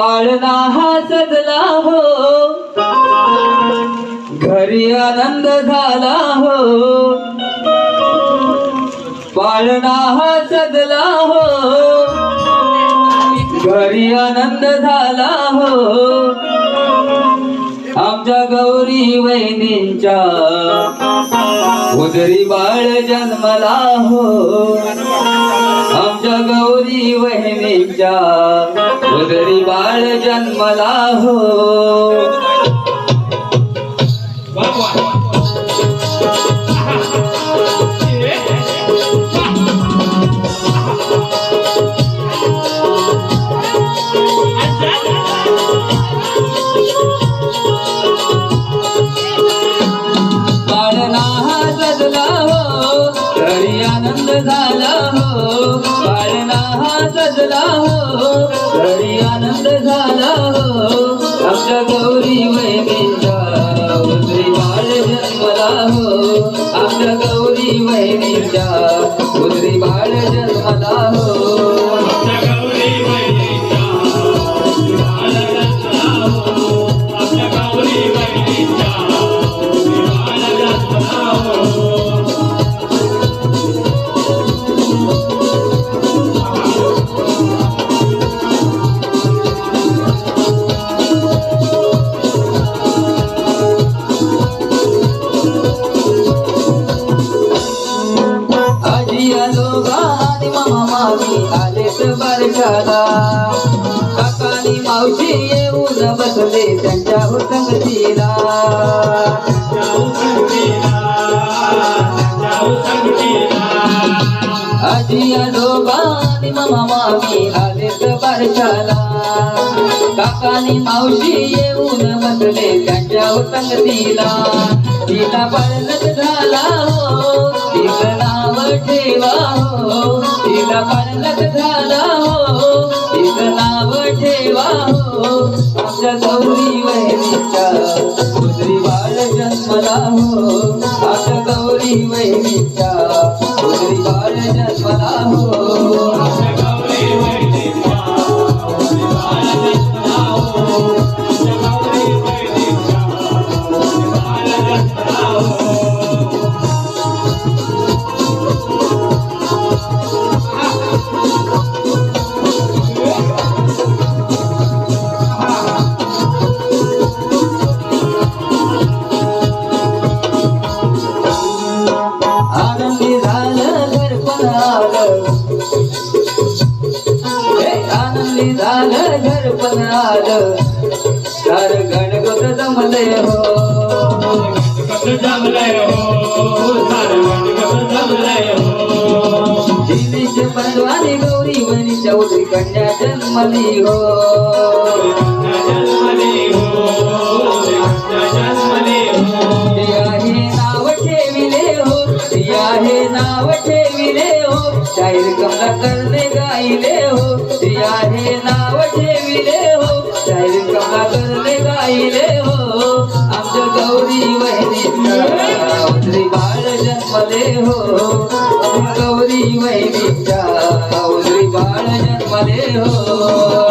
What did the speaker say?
पाळणा हा सजला हो. घरी आनंद झाला हो. पाळणा हा सजला हो. घरी आनंद झाला हो. आमच्या गौरी वहिनींच्या उदरी बाळ जन्मला हो. आमच्या गौरी वहिनींच्या उदरी बाळ जन्मला हो. झाला हो. घरी आनंद झाला हो. आमच्या येऊन त्यांच्या संगतीला आजी आजोबा आणि मामा मामी आलेत बारशाला. काकानी मावशी येऊन बसले त्यांच्या संगतीला तिला पाळणत झाला हो आता गौरी वहिनीच्या आनंदी झालं घरपण आलं हे आनंदी झालं घरपण आलं सार गणगोत जमले हो. दिनेश बंधवानी गौरी वनी चौधरी कन्या जन्मली हो. शाहीर कमला गाईले हो प्रिया हे नाव ठेविले हो शाहीर कमला करणे गाईले हो. आमच्या गौरी वहिनी बाळ जन्मले हो. गौरी वहिनीच्या उदरी बाळ जन्मले हो.